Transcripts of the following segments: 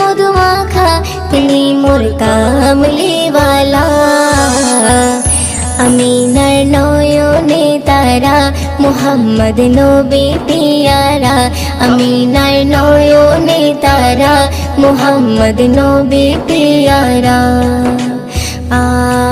মধুমাখা তিনি মোর কামলিওয়ালা আমিনার নয়নে তারা মোহাম্মদ নবী পিয়ারা আমিনার নয়নে তারা মোহাম্মদ নবী পিয়ারা আ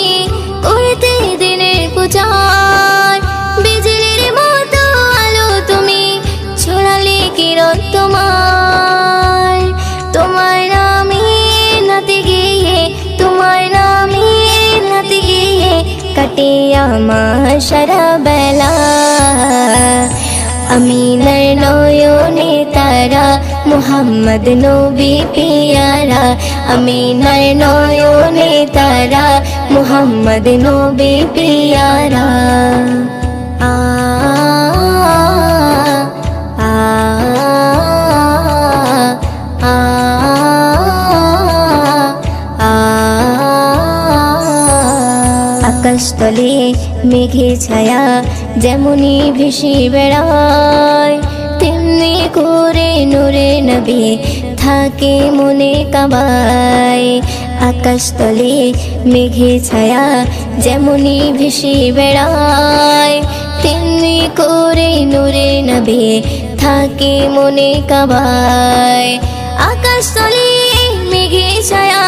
কাটে আমার সারা বেলা আমিনার নয়নে তারা, মোহাম্মদ নবী পিয়ারা। আমিনার নয়নে তারা, মোহাম্মদ নবী পিয়ারা। আ আকাশতলে মেঘে ছায়া যেমনই ভেসে বেড়ায়, তেমনি করে নূরে নবী থাকে মনে কাবায়। আকাশতলে মেঘে ছায়া যেমনই ভেসে বেড়ায়, তেমনি করে নূরে নবে থাকে মনে কাবায়। আকাশতলে মেঘে ছায়া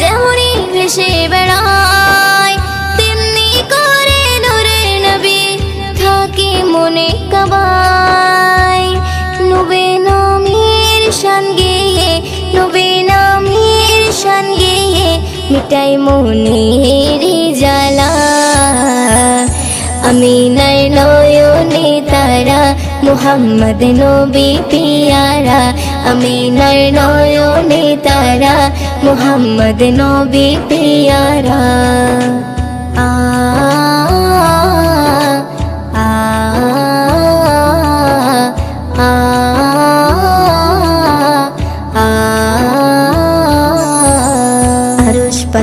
যেমনই ভেসে বেড়ায় কাবায় নবে নামের শান গেয়ে, নবে নামের শান গেয়ে মিটাই মনের জ্বালা। আমিনার নয়নে তারা, মোহাম্মদ নবী পিয়ারা। আমিনার নয়নে তারা, মোহাম্মদ নবী পিয়ারা।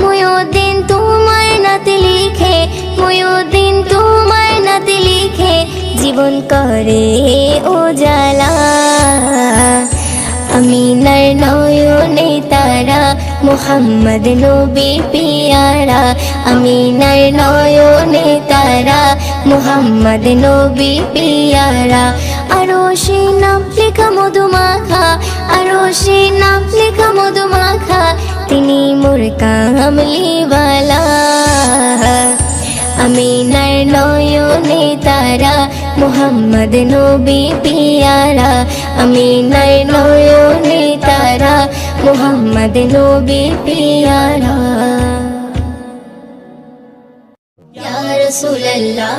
ময়ুদ্দিন তোমার নাতে লিখে ময়ুদ্দিন তোমার নাতে লিখে, জীবন করে উজালা আমিনার নয়নে তারা, মোহাম্মদ নবী পিয়ারা। আমিনার নয়নে তারা, মোহাম্মদ নবী পিয়ারা। আরও সে নাম লেখা মধুমাখা আরও সে নাম লেখা মধু মাখা তিনি মোর কামলিওয়ালা আমি নার নয়নে তারা মোহাম্মদ নবী পিয়ারা। আমি নার নয়নে তারা মোহাম্মদ নবী পিয়ারা। Ya Rasulallah,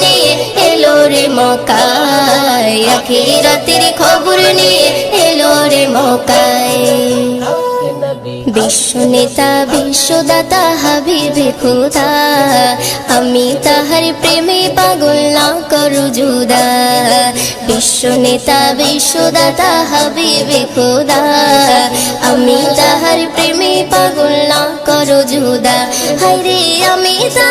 নিয়ে এলো রে মকায় আখে রাতের খবর নিয়ে এলো রে মকায় বিশ্ব নেতা, বিশ্বদাতা, হাবিবে খোদা, আমি তাহার প্রেমে পাগল না করু জুদা বিশ্ব নেতা, বিশ্বদাতা, হাবিবে খোদা, আমি তাহার প্রেমে পাগল না করু জুদা হায়রে, আমি তাহার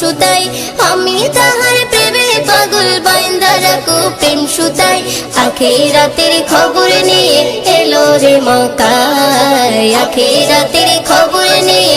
সুতাই, আমি তাহার প্রেমে পাগল বাইন্দা রাখো প্রেম সুতাই। আখে রাতের খবর নিয়ে এলো রে মকায় আখে রাতের খবর নিয়ে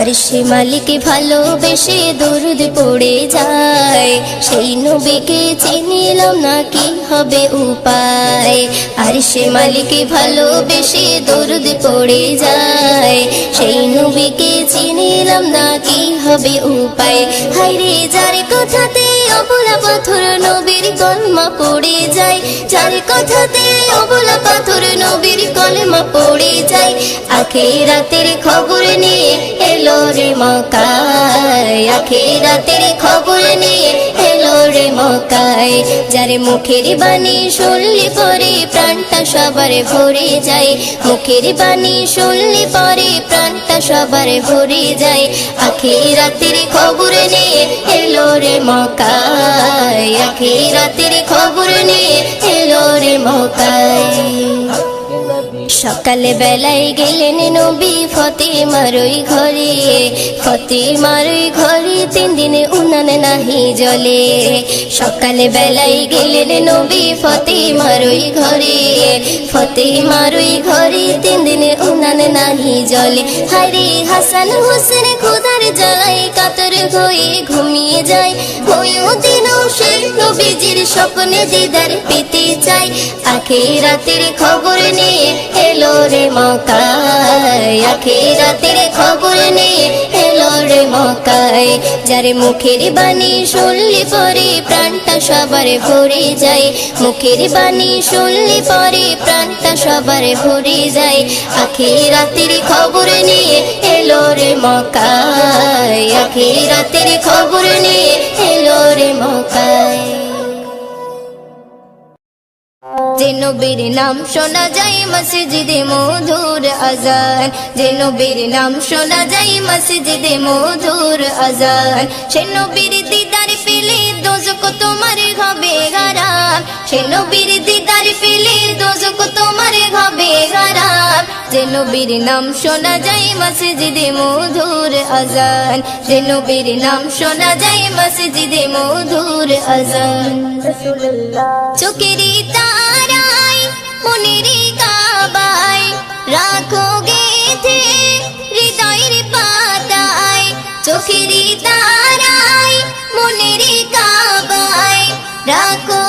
আর সে মালিক ভালোবেসে দরুদ পড়ে যায়। সেই নবীকে চিনিলাম না কি হবে উপায়। আর সে মালিক ভালোবেসে দরুদ পড়ে যায়। সেই নবীকে চিনিলাম না কি হবে উপায়। হাইরে যার কথাতে অবলা পাথর নবীর কলমা পড়ে যায়। চার কথাতে অবলা পাথর নবীর কলমা পড়ে যায়। আখে রাতের খবর নিয়ে এলো রে মকায় আখে রাতের খবর নিয়ে এলো রে মকায় যারে মুখের বাণী শুনলে পরে প্রাণটা সবার ভরে যায়। মুখের বাণী শুনলে পরে প্রাণটা সবার ভরে যায়। আখে রাতের খবর নিয়ে এলো রে মকায় আখে রাতের খবর নিয়ে এলো রে মকায় সকালে বেলায় গেলেন নবী ফতে মারই ঘরে। ফতে মারই ঘরে তিন দিনে উনানে নাহি জলে সকালে বেলায় গেলেন নবী ফতে মারই ঘরে। ফতে মারই ঘরে তিন দিনে উনানে নাহি জলে হারে হাসান হোসেন খুদার জ্বালায় কাতর হয়ে ঘুমিয়ে যায়। সে নবীজির স্বপ্নে দিদার পেতে চাই। আখে রাতের খবর নিয়ে এলো রে মকায় আখে রাতের খবর নিয়ে এলো রে মকায় যারে মুখের বাণী শুনলে পরে প্রাণটা সবার ভরে যায়। মুখের বাণী শুনলে পরে প্রাণটা সবার ভরে যায়। আখে রাতের খবর নিয়ে এলো রে মকায় আখে রাতের খবর নিয়ে এলো রে মকায় যে নবীর নাম শোনা যায় মসজিদে মধুর আজান। যে নবীর নাম শোনা যায় মসজিদে মধুর আজান। সে নবীর দিদার পেলে দোজক তোমার হবে হারাম সে নবীর দিদার পেলে দোজক তোমার হবে হারাম যে নবীর নাম শোনা যায় মসজিদে মধুর আজান। যে নবীর নাম শোনা যায় মসজিদে মধুর আজান। চোখেরই তারাই মনেরই কাবায় রাখো গেথে হৃদয়ের রাখো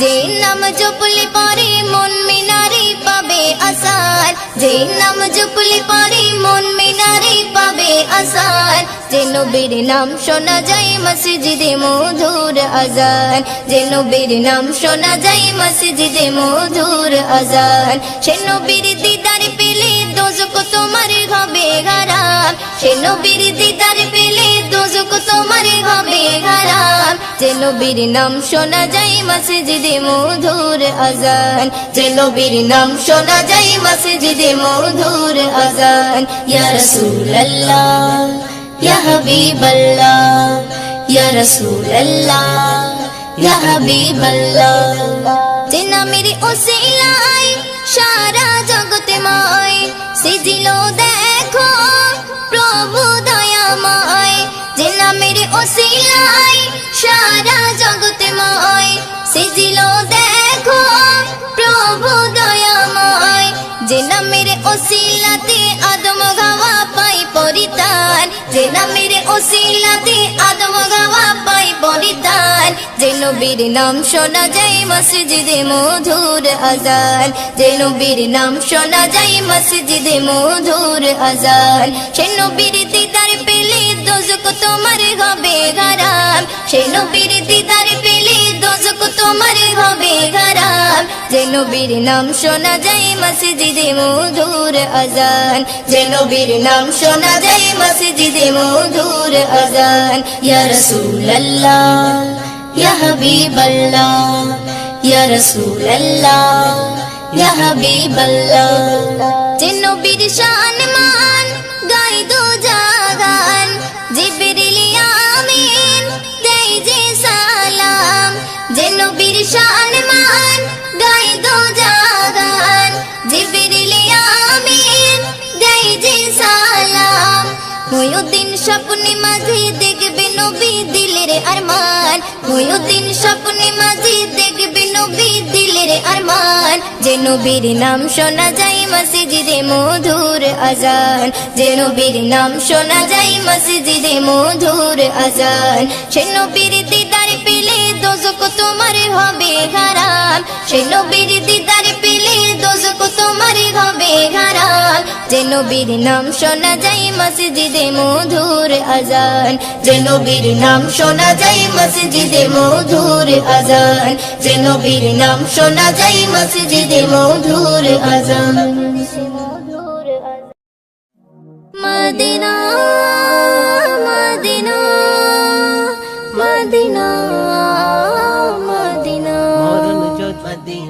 যে নাম জপলে পরে মন মিনারে পাবে আসার। যে নাম জপলে পরে মন মিনারে পাবে আসার। যে নবীর নাম শোনা যায় মসজিদে মধুর আজান। যে নবীর নাম শোনা যায় মসজিদে মধুর আজান। সে নবীর দিদার পেলে দোজক তোমার হবে হারাম সে নবীর দিদার পেলে তোমার হবে হারাম। যে নবীর নাম শোনা যায় মসজিদে মধুর আজান। যে নবীর নাম শোনা যায় মসজিদে মধুর আজান। ইয়া রাসূলুল্লাহ, ইয়া হাবিবাল্লাহ, ইয়া রাসূলুল্লাহ, ইয়া হাবিবাল্লাহ। যে নামের ওসিলায় সারা জগৎ সারা জগতময় সেজিল দেখো, প্রভু দয়াময়। যে নামের ওসিলাতে আদম গাওয়া পাই পরিতার, যে নামের ওসিলাতে আদম পরিতান যে নবীর নাম শোনা যায় মসজিদে মধুর আজান। যে নবীর নাম শোনা যায় মসজিদে মধুর আজান। সে নবীর দিদার পেলে দোজক তোমার হবে গারাম সে নবীর দিদার পেলে দোজক তোমার হবে গারাম যে নবীর নাম শোনা যায় মসজিদে মধুর আজান। যে নবীর নাম শোনা যায় মসজিদে মধুর আজান। ইয়া রাসূলুল্লাহ, ইয়া হাবিবাল্লাহ, ইয়া রাসূলুল্লাহ, ইয়া হাবিবাল্লাহ। যে নবীর শান মান গাই দো জাগান, জিবরিল আমিন, দেই যে সালাম। ময়ুদ্দিন স্বপ্নে মাঝে দেখবে নবী দিলের আরমান। ময়ুদ্দিন স্বপ্নে মাঝে দেখবে নবী দিলের আরমান। যে নবীর নাম শোনা যায় মসজিদে মধুর আজান। যে নবীর নাম শোনা যায় মসজিদে মধুর আজান। সে নবীর দোজক তোমার হবে হারাম। সে নবীর দিদার পেলে দোজক তোমার হবে হারাম। যে নবীর নাম শোনা যায় মসজিদে মধুর আজান। যে নবীর নাম শোনা যায় মসজিদে মধুর আজান। যে নবীর নাম শোনা যায় মসজিদে মধুর আজান। Medina Medina Medina.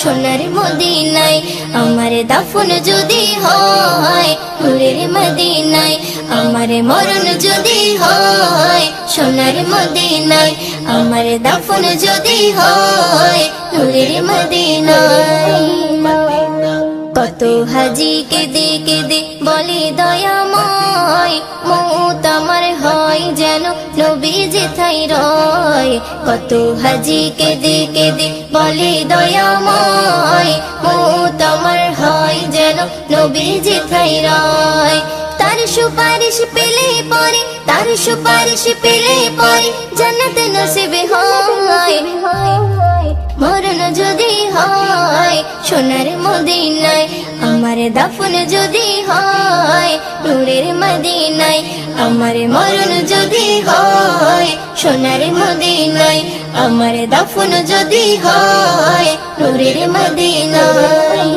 সোনার মদিনায়, আমার দাফন যদি হয়, নূরের মদিনায়, আমার মরণ যদি হয়, সোনার মদিনায়, আমার দাফন যদি হয়, নূরের মদিনায়। কত হাজি কেঁদে কেঁদে বলে দয়াময় যেথাই রয়, কত হাজি কেঁদে কেঁদে বলে দয়াময়। মৌত আমার হয় যেন নবী যেথাই রয়। তার সুপারিশ পেলে পরে, তার সুপারিশ পেলে পরে জান্নাত নসিবে হয়। মরণ যদি হয়, সোনার মদিনায় আমার দাফন যদি হয় নূরের মদিনায়, আমার মরণ যদি হয় সোনার মদিনায়, আমার দাফন যদি হয় নূরের মদিনায়।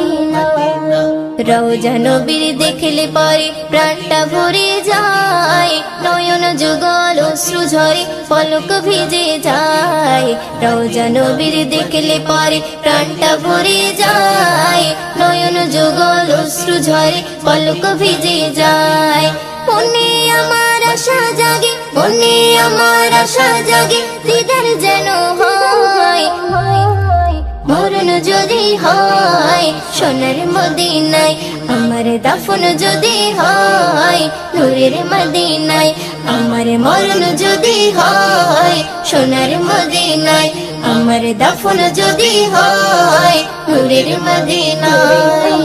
রওজা নবীর দেখলে পরে প্রাণটা ভরে যায়, নয়ন যুগল অশ্রু ঝরে, পলক ভিজে যায়। রওজা নবীর দেখলে পরে প্রাণটা ভরে যায়। নয়ন যুগল অশ্রু ঝরে, পলক ভিজে যায়। মনে আমার আশা জাগে মনে আমার আশা জাগে, দিদার যেন হয়। মরণ যদি হয়, সোনার মদিনায়, আমার দাফন যদি হয়, নূরের মদিনায় আমার মরণ যদি হয়, সোনার মদিনায় আমার দাফন যদি হয়, নূরের মদিনায়।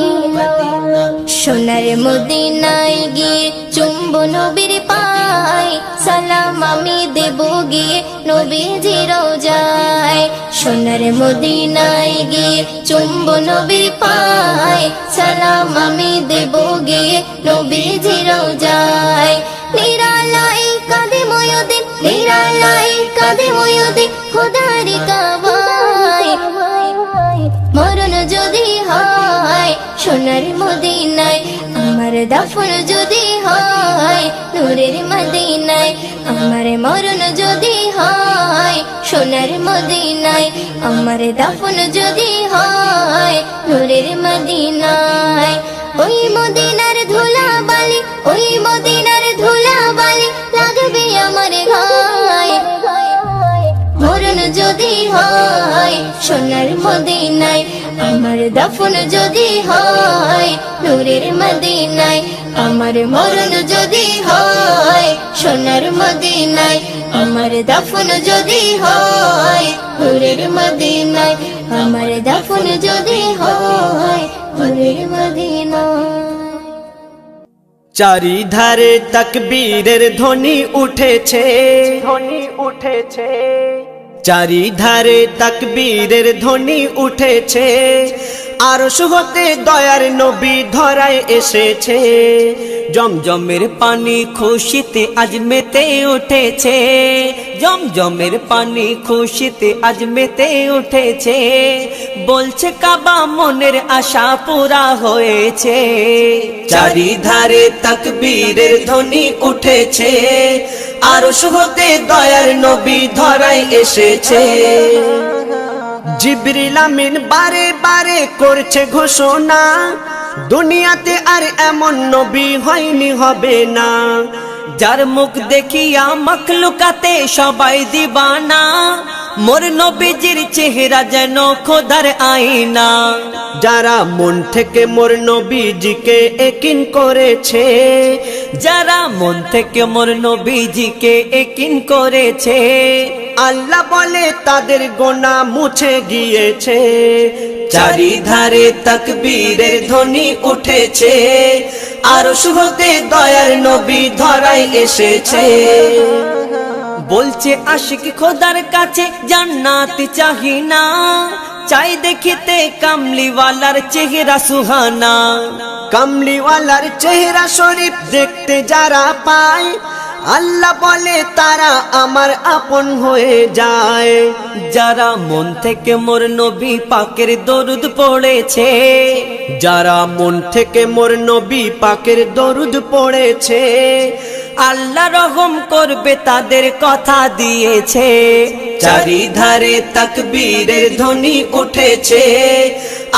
সোনার মদিনায় গিয়ে চুম্ব নবীর পাই সালাম আমি দেব গিয়ে নবীজি রোজায়। সোনার মদিনায় গিয়ে চুম্ব নবীর পাই সালাম আমি দেব গিয়ে নবীজি রোজায়। কাঁদে ময়দিন খোদারি কাবায় মরণ হয়, সোনার মদিনায়, আমার দাফন যদি হয়, নূরের মদিনায়, আমার মরণ যদি হয়, সোনার মদিনায়, আমার দাফন যদি হয়, নূরের মদিনায়। ওই মদিনার ধুলা বালি ওই মদিনার সোনার মদিনায় আমার দাফন যদি হয় নূরের মদিনায় আমার মরণ যদি হয় সোনার মদিনায় আমার দাফন যদি হয় নূরের মদিনায় আমার দাফন যদি হয় নূরের মদিনায়। চারিধারে তকবীরের ধ্বনি উঠেছে। ধ্বনি উঠেছে। চারিধারে তাকবীরের ধ্বনি উঠেছে। আরশ হতে দয়ার নবী ধরায় এসেছে। জমজমের পানি খুশিতে আজ মেতে উঠেছে। জমজমের পানি খুশিতে আজ মেতে উঠেছে। বলছে কাবা মনের আশা পুরা হয়েছে। চারিধারে তকবীরের ধ্বনি উঠেছে। আরশ হতে দয়ার নবী ধরায় এসেছে। জিবরিল আমিন বারে বারে করছে ঘোষণা। দুনিয়াতে আর এমন নবী হয়নি হবে না। যার মুখ দেখিয়া মখলুকাতে সবাই দিবানা। মোর নবীজির চেহারা যেন খোদার আইনা যারা মন থেকে মোর নবীজিকে একিন করেছে যারা মন থেকে মোর নবীজিকে একিন করেছে আল্লাহ বলে তাদের গোনা মুছে গিয়েছে। চারিধারে তকবীরের ধ্বনি উঠেছে। আর শুভতে দয়ার নবী ধরাই এসেছে। বলছে আশিক খোদার কাছে, জান্নাত চাহি না। চাই দেখিতে কামলিওয়ালার চেহারা সুহানা। কামলিওয়ালার চেহারা শরীফ দেখতে যারা পায় আল্লাহ বলে, তারা আমার আপন হয়ে যায়। যারা মন থেকে মোর নবী পাকের দরুদ পড়েছে, যারা মন থেকে মোর নবী পাকের দরুদ পড়েছে, আল্লাহ রহম করবে তাদের কথা দিয়েছে। চারিধারে তকবীরের ধ্বনি উঠেছে,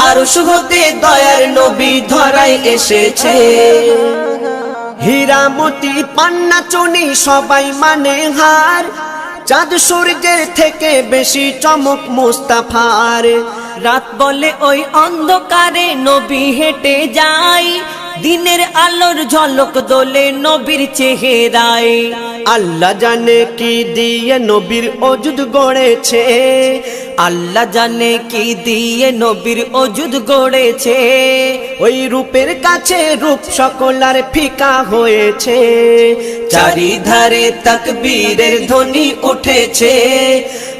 আর হতে দয়ার নবী ধরাই এসেছে। হীরামতি পান্না চুনি সবাই মানে হার। চাঁদ সূর্যের থেকে বেশি চমক মুস্তাফার। রাত বলে ওই অন্ধকারে নবী হেঁটে যায় দিনের আলোর ঝলক দোলে নবীর চেহারায়। আল্লাহ জানে কি দিয়ে নবীর অজুদ গড়েছে। আল্লাহ জানে কি দিয়ে নবীর অজুদ গড়েছে। ওই রূপের কাছে রূপ সকলার ফিকা হয়েছে। চারিধারে তকবীরের ধ্বনি উঠেছে।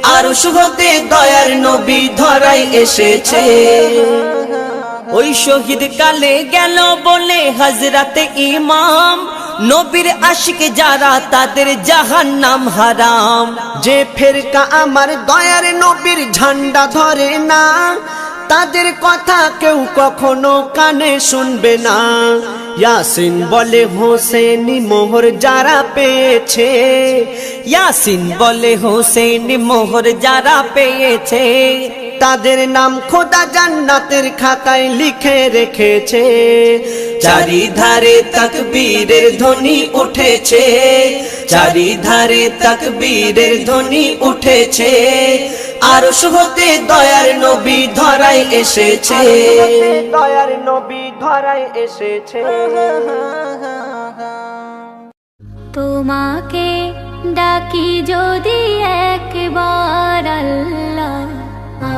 আর হতে দয়ার নবী ধরাই এসেছে। ওই শহীদ কালে গেল বলে হজরত ইমাম। নবীর আশিক যারা তাদের জাহান নাম হারাম। যে ফেরকা আমার দয়ার নবীর ঝান্ডা ধরে না, তাদের কথা কেউ কখনো কানে শুনবে না। ইয়াসিন বলে, হোসেনি মোহর যারা পেয়েছে। ইয়াসিন বলে, হোসেনি মোহর যারা পেয়েছে। তাদের নাম খোদা জান্নাতের খাতায় লিখে রেখেছে। চারিধারে তকবীরের ধ্বনি উঠেছে। চারিধারে তকবীরের ধ্বনি উঠেছে। আর হতে দয়ার নবী ধরাই এসেছে। দয়ার নবী ধরাই এসেছে। তোমাকে ডাকি যদি একবার আল্লাহ।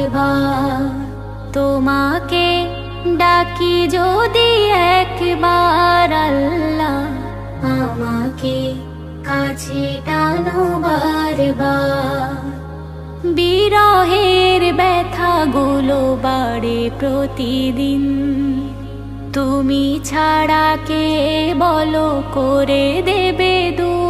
বারবার তোমাকে ডাকি যদি একবার আল্লাহ আমাকে কাছে টানো বারবার। বিরহের ব্যথাগুলো বাড়ে প্রতিদিন। তুমি ছাড়া কে বলো করে দেবে দূর?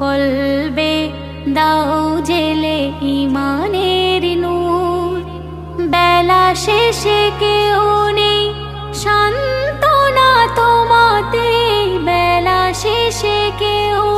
কলবে দাও জেলে ইমানের নূর। বেলা শেষে কেউ নেই শান্তনা তোমাতে বেলা শেষে কেউ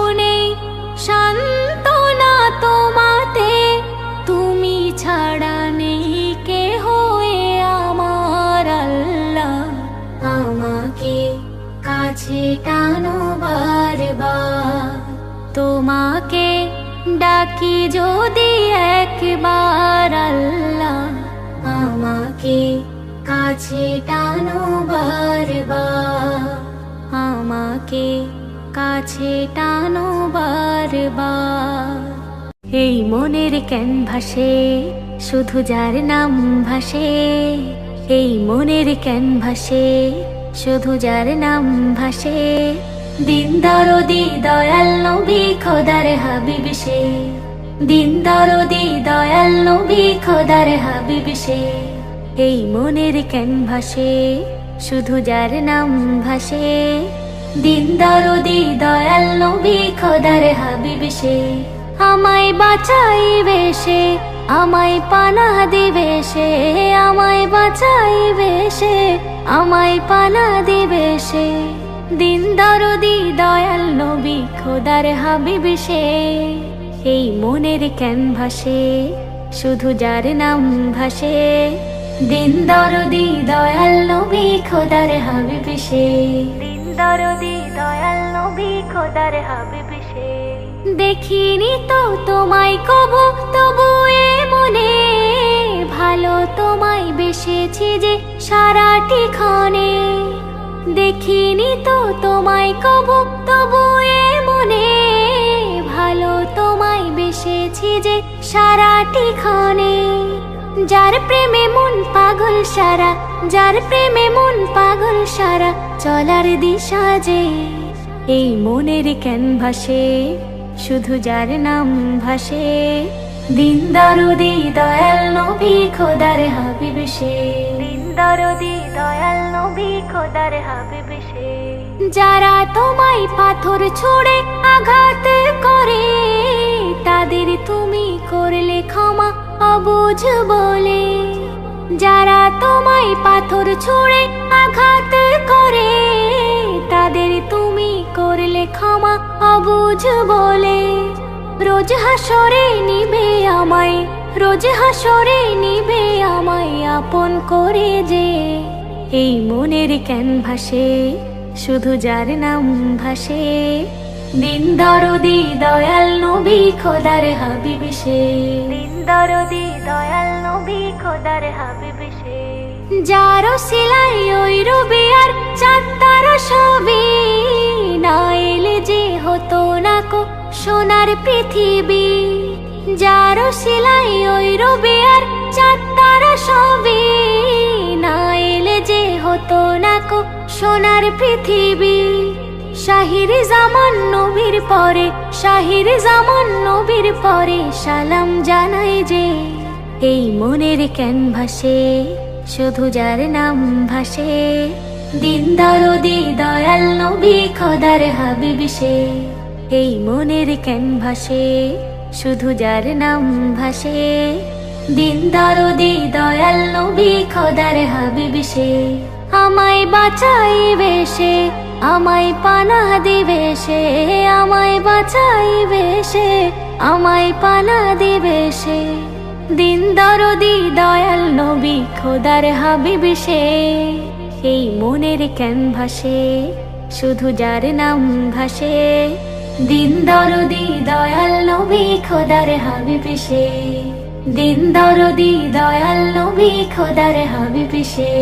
কাছে টানো বারবার। আমাকে কাছে টানো বারবার। এই মনের ক্যানভাসে, শুধু যার নাম ভাসে, এই মনের ক্যানভাসে, শুধু যার নাম ভাসে দিন দরদি দয়াল নবী খোদার হাবিব সে। দিন দরদি দয়াল নবী খোদার হাবিব সে। এই মনের ক্যানভাসে, শুধু যার নাম ভাসে। দিন দরদি দয়াল নবী খোদার হাবিব সে। আমায় বাঁচাইবে সে, আমায় পানা দিবে সে। আমায় বাঁচাইবে সে, আমায় পানা দিবে সে। দিন দরদি দয়াল নবী খোদার হাবিব সে। এই মনের ক্যানভাসে, শুধু যার নাম ভাসে। দিন দরদি দয়াল নবী খোদার হাবিব সে। দিন দরদি দয়াল নবী খোদার হাবিব সে। দেখিনি তো তোমায় কবু তবু এ মনে ভালো তোমায় বেসেছি যে সারাটি ক্ষণে। দেখিনি তো তোমায় কবু তবু এ মনে ভালো তোমায় বেসেছি যে সারাটি ক্ষণে। যার প্রেমে মন পাগল সারা, যার প্রেমে মন পাগল সারা, চলার দিশা যে এই মনের ক্যানভাসে, শুধু যার নাম ভাসে। দিন দরদি দয়াল নবী খোদার হাবিব সে। দিন দরদি দয়াল নবী খোদার হাবিব সে। যারা তোমায় পাথর ছুড়ে আঘাত করে, তাদের তুমি করলে ক্ষমা অবুঝ বলে, যারা তোমায় পাথর ছুঁড়ে আঘাত করে, তাদের তুমি করলে ক্ষমা অবুঝ বলে। রোজ হাসরে নিবে আমায়, রোজ হাসরে নিবে আমায় আপন করে যে। এই মনের ক্যানভাসে, শুধু যার নাম ভাসে দিন দরদি দয়াল নবী খোদার হাবিব সে। দিন দরদি দয়াল নবী খোদার হাবিব সে। যারো সিলাই ওই রবি আর চাঁদার সবই না এলে যে হতো না কো সোনার পৃথিবী। যারো সিলাই ওই রবি আর চাঁদার সবই না এলে যে হতো না কো সোনার পৃথিবী। শাহির জামান নবীর পরে, শাহির জামান নবীর পরে সালাম জানাই যে, এই মনের ক্যানভাসে, শুধু যার নাম ভাসে দিন দরদি দয়াল নবী খোদার হাবিব এই মনের ক্যানভাসে, শুধু যার নাম ভাসে দিন দরদি দয়াল নবী খোদার হাবিব সে। আমায় বাঁচাইবে সে আমায় পানা দিবে সে, আমায় বাঁচাইবে সে, আমায় পানা দিবে সে। দিন দরদি দয়াল নবী খোদার হাবিব সে এই মনের ক্যানভাসে, শুধু যার নাম ভাসে। দিন দরদি দয়াল নবী খোদার হাবিব সে, দিন দরদি দয়াল নবী খোদার হাবিব সে।